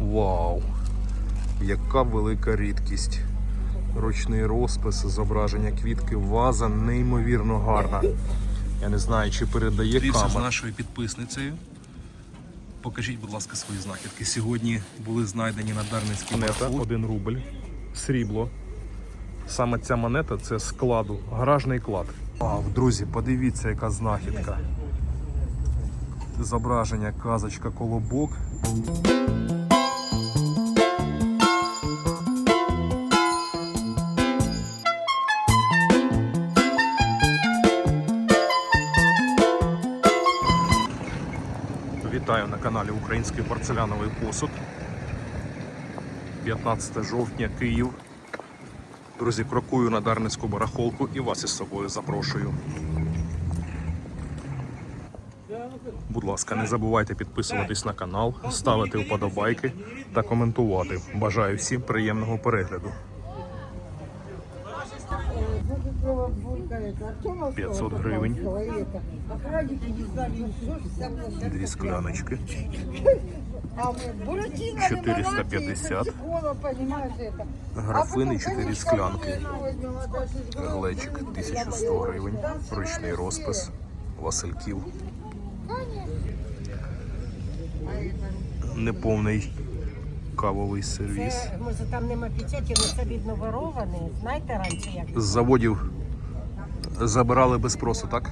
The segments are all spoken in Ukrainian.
Вау! Яка велика рідкість. Ручний розпис, зображення квітки, ваза неймовірно гарна. Я не знаю, чи передає Зустрівся з нашою підписницею. Покажіть, будь ласка, свої знахідки. Сьогодні були знайдені на Дарницькій Монета маршрут. 1 рубль, срібло. Саме ця монета це складу, гаражний клад. Вау, друзі, подивіться, яка знахідка. Зображення, казочка, колобок. Вітаю на каналі Український порцеляновий посуд. 15 жовтня, Київ. Друзі, крокую на Дарницьку барахолку і вас із собою запрошую. Будь ласка, не забувайте підписуватись на канал, ставити вподобайки та коментувати. Бажаю всім приємного перегляду. 500 гривень. Дві скляночки. 450. Графини, Графини 4 склянки. Глечик 1100 гривень. Ручний розпис. Васильків. Неповний кавовий сервіс. Це, може там нема печаті, але це вороване. Знаєте раніше як? З заводів забирали без спросу, так?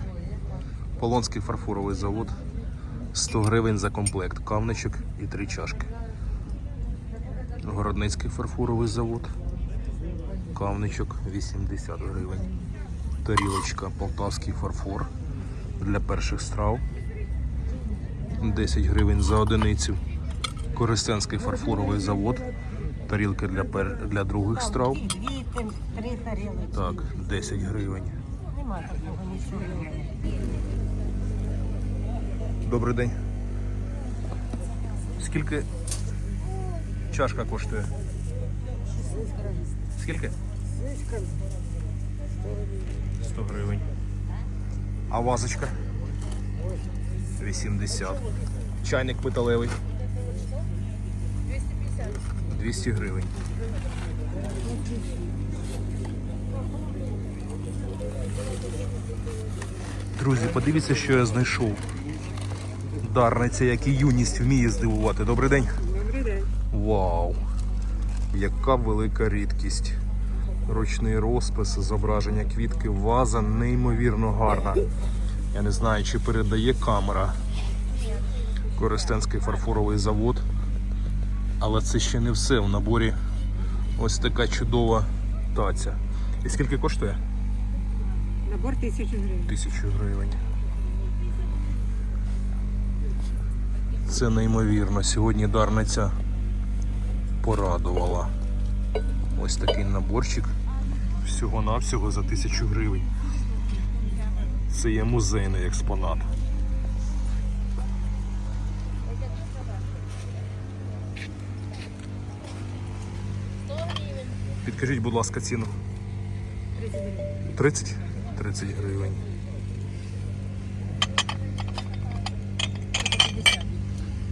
Полонський фарфоровий завод. 100 гривень за комплект. Кавничок і три чашки. Городницький фарфоровий завод. Кавничок 80 гривень. Тарілочка Полтавський фарфор для перших страв. 10 гривень за одиницю. Коростенський фарфоровий завод. Тарілки для, пер... для других страв. Так, 10 гривень. Добрий день. Скільки чашка коштує? Скільки? 100 гривень. А вазочка? 80. Чайник металевий. 200 гривень. Друзі, подивіться, що я знайшов. Дарниця, як і юність вміє здивувати. Добрий день. Добрий день. Вау! Яка велика рідкість. Ручний розпис, зображення квітки, ваза неймовірно гарна. Я не знаю, чи передає камера. Коростенський фарфоровий завод. Але це ще не все. В наборі ось така чудова таця. І скільки коштує? Набор тисячу гривень. Тисячу гривень. Це неймовірно. Сьогодні Дарниця порадувала. Ось такий наборчик. Всього-навсього за тисячу гривень. Це є музейний експонат. Підкажіть, будь ласка, ціну. 30? 30 гривень.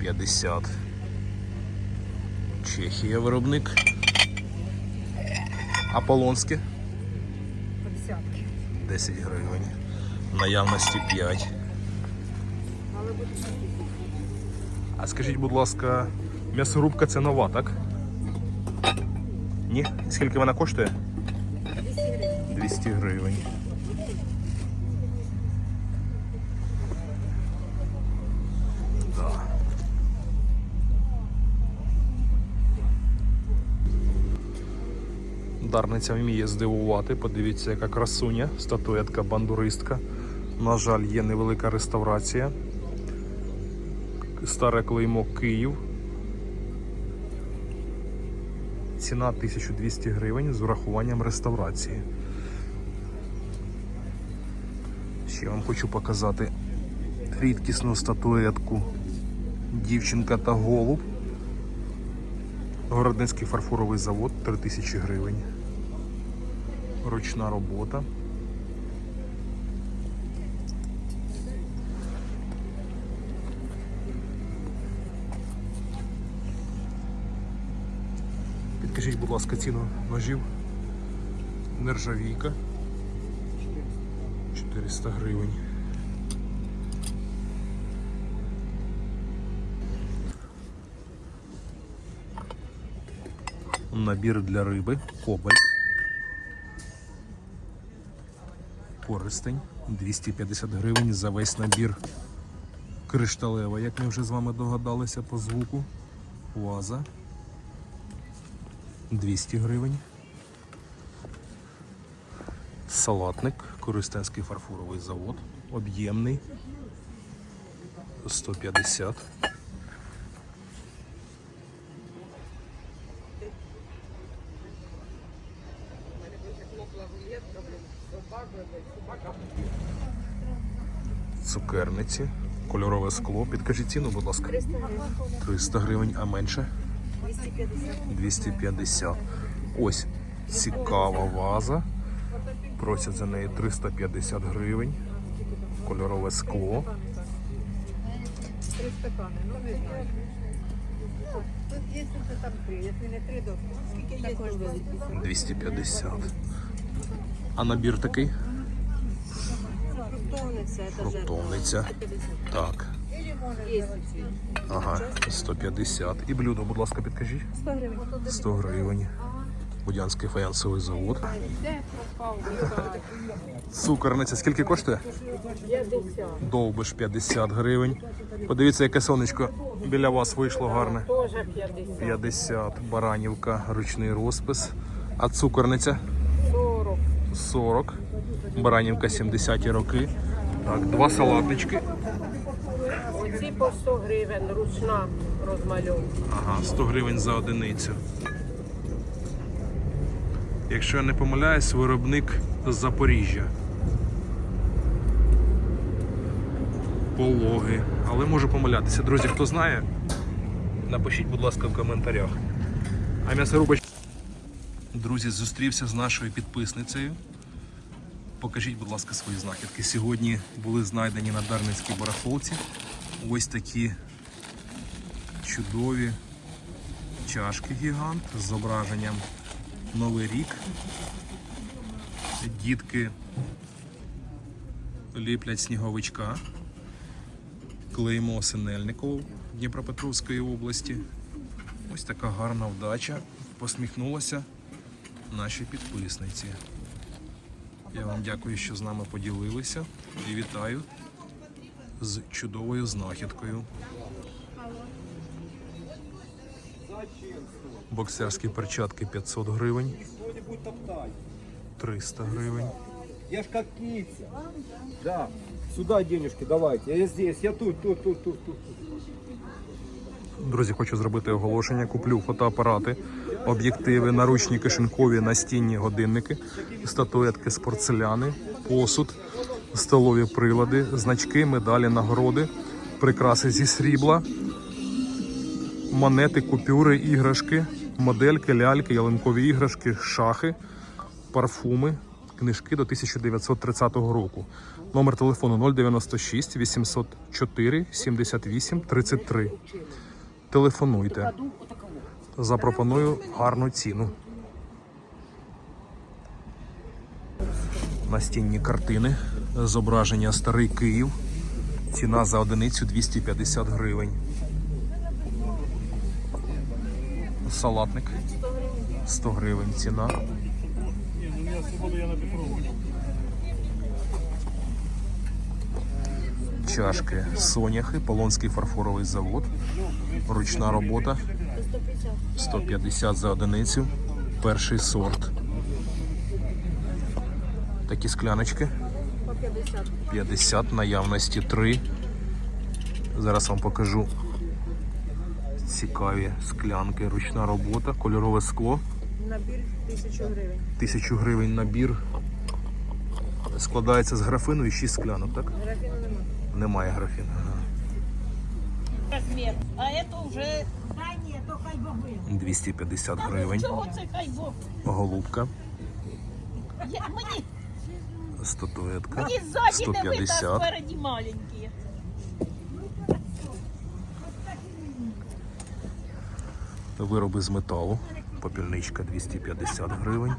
П'ятдесят. Чехія виробник. Аполонське 50. 10 гривень. Наявності 5. А скажіть, будь ласка, м'ясорубка це нова, так? Ні? Скільки вона коштує? 200 гривень. Да. Дарниця вміє здивувати. Подивіться, яка красуня, статуетка бандуристка. На жаль, є невелика реставрація. Старе клеймо Київ. Ціна 1200 гривень з урахуванням реставрації. Ще вам хочу показати рідкісну статуетку Дівчинка та голуб. Городницький фарфоровий завод 3000 гривень. Ручна робота. Підкажіть, будь ласка, ціну ножів. Нержавійка. 400 гривень. Набір для риби. Кобальт. Користень. 250 гривень за весь набір. Кришталева, як ми вже з вами догадалися по звуку. Ваза. 200 гривень. Салатник, Користенський фарфоровий завод, об'ємний 150. Цукерниці, кольорове скло. Підкажіть ціну, будь ласка. 300 гривень, а менше? 250. Ось цікава ваза. Просять за неї 350 гривень. Кольорове скло. Три стакани, ну не знаю. Тут є там три, якщо не три, то скільки є 250. А набір такий? Фруктовниця. Так. Ага, 150. І блюдо, будь ласка, підкажіть. 100 гривень. 100 гривень. Будянський фаянсовий завод. Цукерниця скільки коштує? 50. Довбиш 50 гривень. Подивіться, яке сонечко біля вас вийшло гарне. Тоже 50. 50. Баранівка, ручний розпис. А цукерниця 40. 40. Баранівка 70 роки. Так, два салатнички. Оці по 100 гривень, ручна розмальовка. Ага, 100 гривень за одиницю. Якщо я не помиляюсь, виробник з Запоріжжя. Пологи. Але можу помилятися. Друзі, хто знає, напишіть, будь ласка, в коментарях. А м'ясорубач. Друзі, зустрівся з нашою підписницею. Покажіть, будь ласка, свої знахідки. Сьогодні були знайдені на Дарницькій барахолці ось такі чудові чашки гігант з зображенням Новий рік. Дітки ліплять сніговичка. Клеймо Синельникову Дніпропетровської області. Ось така гарна вдача. Посміхнулася нашій підписниці. Я вам дякую, що з нами поділилися і вітаю з чудовою знахідкою. Боксерські перчатки 500 гривень, 300 гривень. Я ж как птица. Да. Сюда денежки давайте. Я здесь, я тут, тут, тут, тут, тут. Друзі, хочу зробити оголошення. Куплю фотоапарати, об'єктиви, наручні кишенькові настінні годинники, статуетки з порцеляни, посуд, столові прилади, значки, медалі, нагороди, прикраси зі срібла, монети, купюри, іграшки, модельки, ляльки, ялинкові іграшки, шахи, парфуми, книжки до 1930 року. Номер телефону 096 804 78 33. Телефонуйте. Запропоную гарну ціну. Настінні картини. Зображення Старий Київ. Ціна за одиницю 250 гривень. Салатник 100 гривень ціна. Чашки Соняхи, Полонський фарфоровий завод. Ручна робота. 150 за одиницю. Перший сорт. Такі скляночки. 50 наявності 3. Зараз вам покажу цікаві склянки, ручна робота, кольорове скло. Набір 1000 гривень. 1000 гривень набір. Складається з графину і 6 склянок, так? Графіну немає. Графіну. А это уже... Та то хай 250 гривень. Чого це хай Бог? Голубка. Я, мені, Статуетка. мені ззаді не видно, а 150. спереді маленькі. Вироби з металу. попільничка 250 гривень.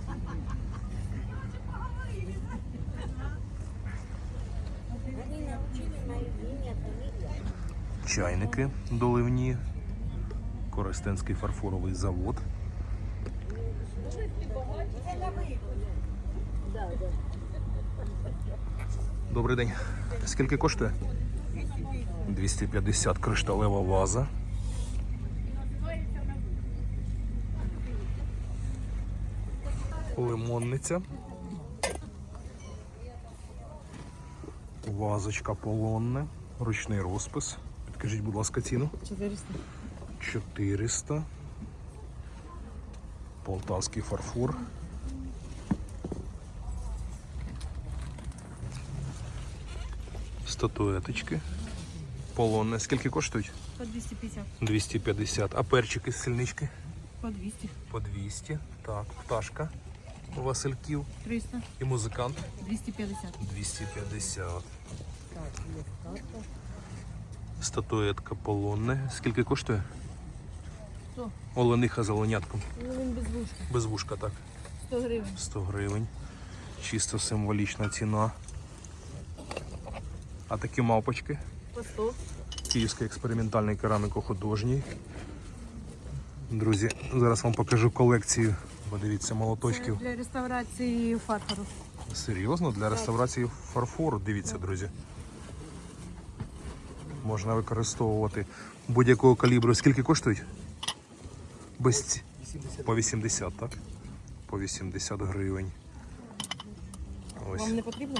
Чайники доливні. Коростенський фарфоровий завод. Добрий день. Скільки коштує? 250 кришталева ваза. Лимонниця. Вазочка полонне. Ручний розпис. Підкажіть, будь ласка, ціну. 400. 400. Полтавський фарфор. Статуеточки. Полонне. Скільки коштують? По 250. 250. А перчики з сільнички? По 200. По 200. Так, пташка. Васильків 300. і музикант 250. 250. Статуетка полонне. Скільки коштує? Сто. Олениха з оленятком. Ну, він без вушка. Без вушка, так. 100 гривень. 100 гривень. Чисто символічна ціна. А такі мавпочки. По 100. Київський експериментальний кераміко-художній. Друзі, зараз вам покажу колекцію. Подивіться, молоточків. Для реставрації фарфору. Серйозно, для реставрації фарфору, дивіться, друзі. Можна використовувати будь-якого калібру. Скільки коштують? Без По 80, так? По 80 гривень. Ось. Вам не потрібно?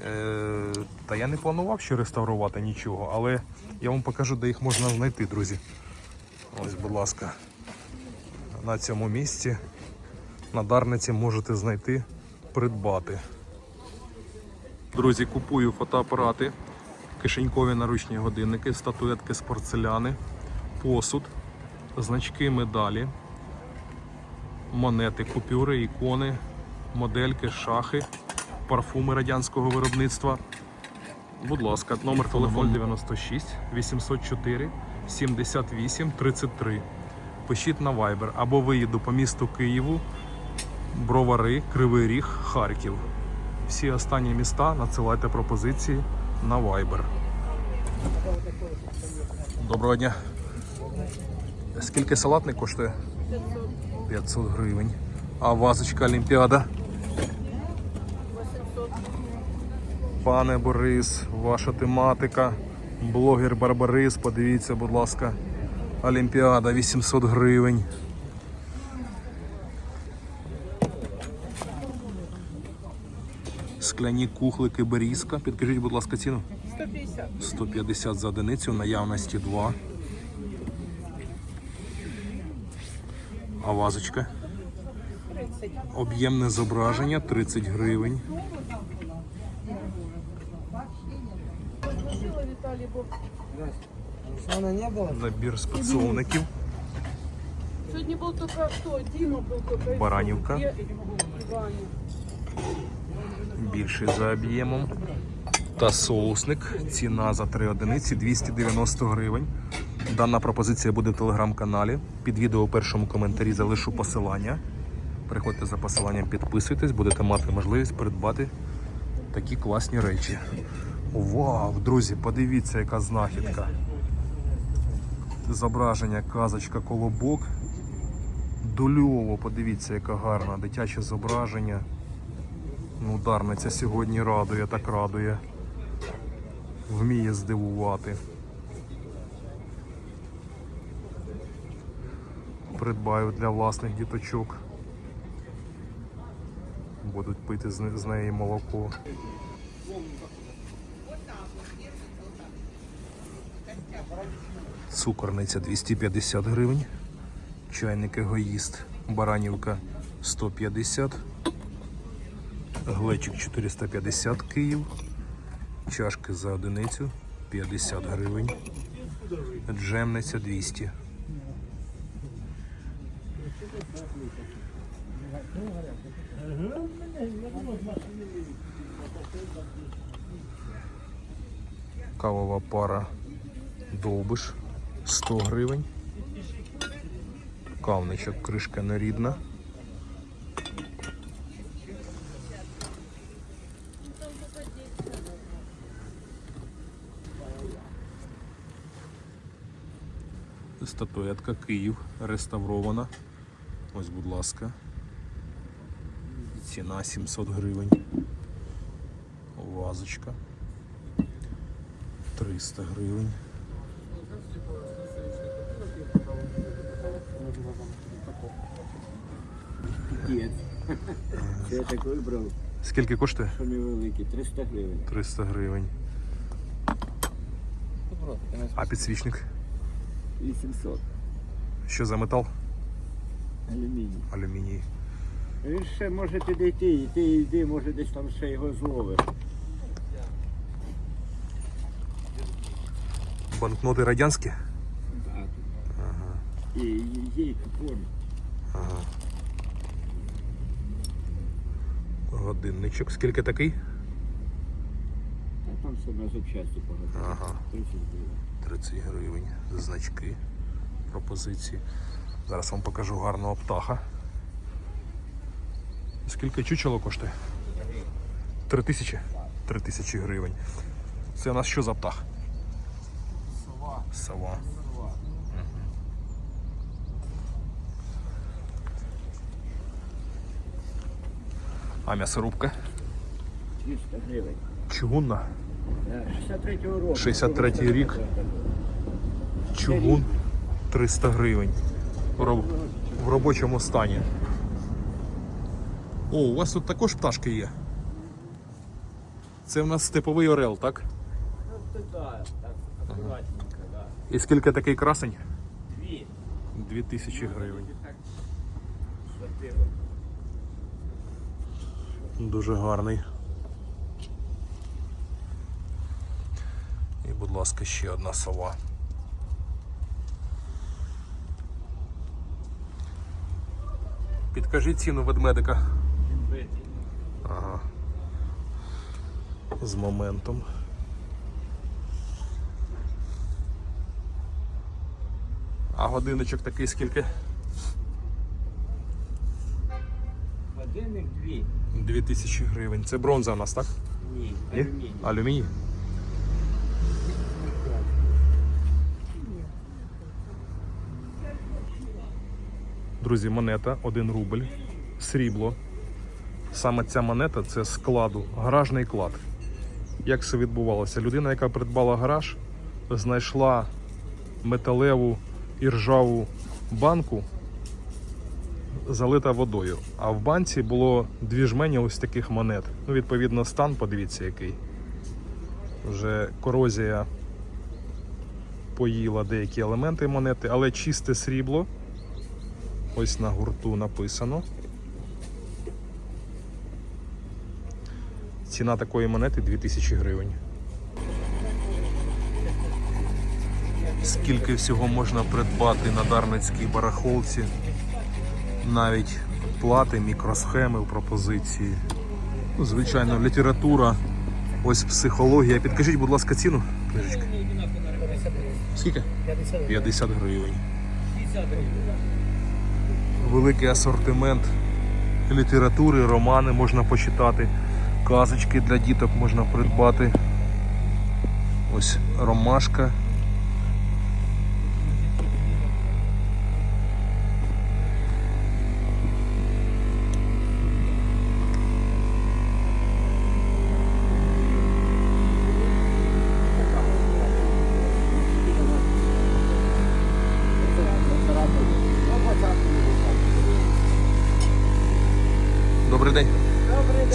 Е, та я не планував ще реставрувати нічого, але я вам покажу, де їх можна знайти, друзі. Ось, будь ласка, на цьому місці на Дарниці можете знайти, придбати. Друзі, купую фотоапарати, кишенькові наручні годинники, статуетки з порцеляни, посуд, значки медалі, монети, купюри, ікони, модельки, шахи, парфуми радянського виробництва. Будь ласка, номер телефону 96 804 78 33. Пишіть на Viber або виїду по місту Києву, Бровари, Кривий Ріг, Харків. Всі останні міста надсилайте пропозиції на Viber. Доброго дня. Скільки салатник коштує? 500 гривень. А вазочка Олімпіада? Пане Борис, ваша тематика. Блогер Барбарис, подивіться, будь ласка. Олімпіада 800 гривень. Скляні кухлики Берізка. Підкажіть, будь ласка, ціну. 150. 150 за одиницю, наявності 2. А вазочка? Об'ємне зображення 30 гривень. Набір спецовників. Сьогодні був тільки хто? Діма був тільки. Баранівка. Більший за об'ємом. Та соусник. Ціна за 3 одиниці 290 гривень. Дана пропозиція буде в телеграм-каналі. Під відео у першому коментарі залишу посилання. Переходьте за посиланням, підписуйтесь, будете мати можливість придбати такі класні речі. Вау, друзі, подивіться, яка знахідка. Зображення, казочка, колобок. Дульово, подивіться, яка гарна, дитяче зображення. Ну, Дарниця сьогодні радує, так радує. Вміє здивувати. Придбаю для власних діточок. Будуть пити з неї молоко. Цукорниця 250 гривень. Чайник егоїст. Баранівка 150. Глечик 450 Київ. Чашки за одиницю 50 гривень. Джемниця 200. Кавова пара Довбиш 100 гривень. Кавничок, кришка нерідна. Статуетка Київ реставрована. Ось, будь ласка. Ціна 700 гривень. Вазочка. 300 гривень. Це я так вибрав, Скільки коштує? що невеликий, 300 гривень. 300 гривень. А підсвічник? 800. Що за метал? Алюміній. Алюміній. Він ще може підійти, йти, йди, може десь там ще його зловиш. Банкноти радянські? Так. І є і купон. Годинничок. Скільки такий? А там все на запчасті багато. Ага. 30 гривень. 30 гривень. Значки. Пропозиції. Зараз вам покажу гарного птаха. Скільки чучело коштує? Три тисячі? Три тисячі гривень. Це у нас що за птах? Сова. Сова. А м'ясорубка? 200 гривень. Чугунна. Да, 63-го року. 63-й рік. Чугун 300 гривень. В, роб- в робочому стані. О, у вас тут також пташки є. Це в нас степовий орел, так? Ну, так, так, акуратненько, да. І скільки такий красень? Дві. 2000 гривень. Дуже гарний. І, будь ласка, ще одна сова. Підкажіть ціну ведмедика. Ага. З моментом. А годиночок такий скільки? Годинник дві. 2000 гривень. Це бронза у нас, так? Ні? алюміній. Алюміній? Друзі, монета 1 рубль, срібло. Саме ця монета це складу, гаражний клад. Як це відбувалося? Людина, яка придбала гараж, знайшла металеву і ржаву банку, залита водою. А в банці було дві жмені ось таких монет. Ну, відповідно, стан, подивіться, який. Вже корозія поїла деякі елементи монети, але чисте срібло. Ось на гурту написано. Ціна такої монети 2000 гривень. Скільки всього можна придбати на Дарницькій барахолці? Навіть плати, мікросхеми в пропозиції. Ну, звичайно, література, ось психологія. Підкажіть, будь ласка, ціну книжечки. Скільки? 50 гривень. Великий асортимент літератури, романи можна почитати, казочки для діток можна придбати. Ось ромашка.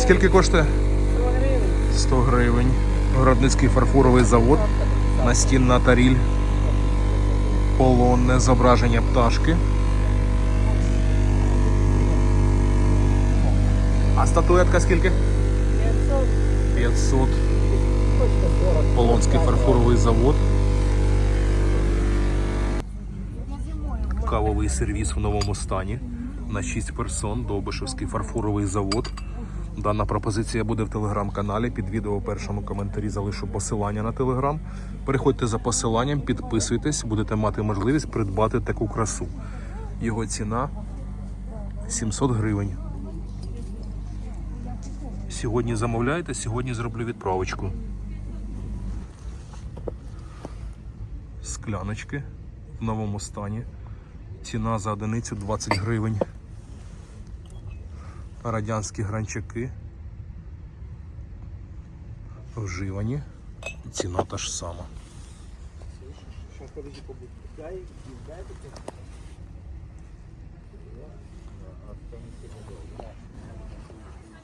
Скільки коштує? 100 гривень. Городницький фарфоровий завод. Настінна таріль. Полонне зображення пташки. А статуетка скільки? 500. Полонський фарфоровий завод. Кавовий сервіс в новому стані на 6 персон. Довбишевський фарфоровий завод. Дана пропозиція буде в телеграм-каналі. Під відео у першому коментарі залишу посилання на телеграм. Переходьте за посиланням, підписуйтесь, будете мати можливість придбати таку красу. Його ціна 700 гривень. Сьогодні замовляйте, сьогодні зроблю відправочку. Скляночки в новому стані. Ціна за одиницю 20 гривень. Радянські гранчаки. Вживані. Ціна та ж сама.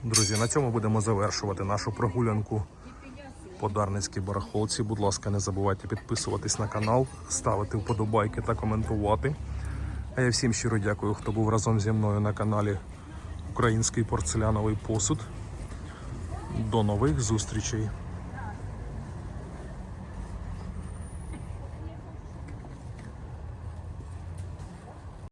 Друзі, на цьому будемо завершувати нашу прогулянку по Дарницькій барахолці. Будь ласка, не забувайте підписуватись на канал, ставити вподобайки та коментувати. А я всім щиро дякую, хто був разом зі мною на каналі Український порцеляновий посуд. До нових зустрічей!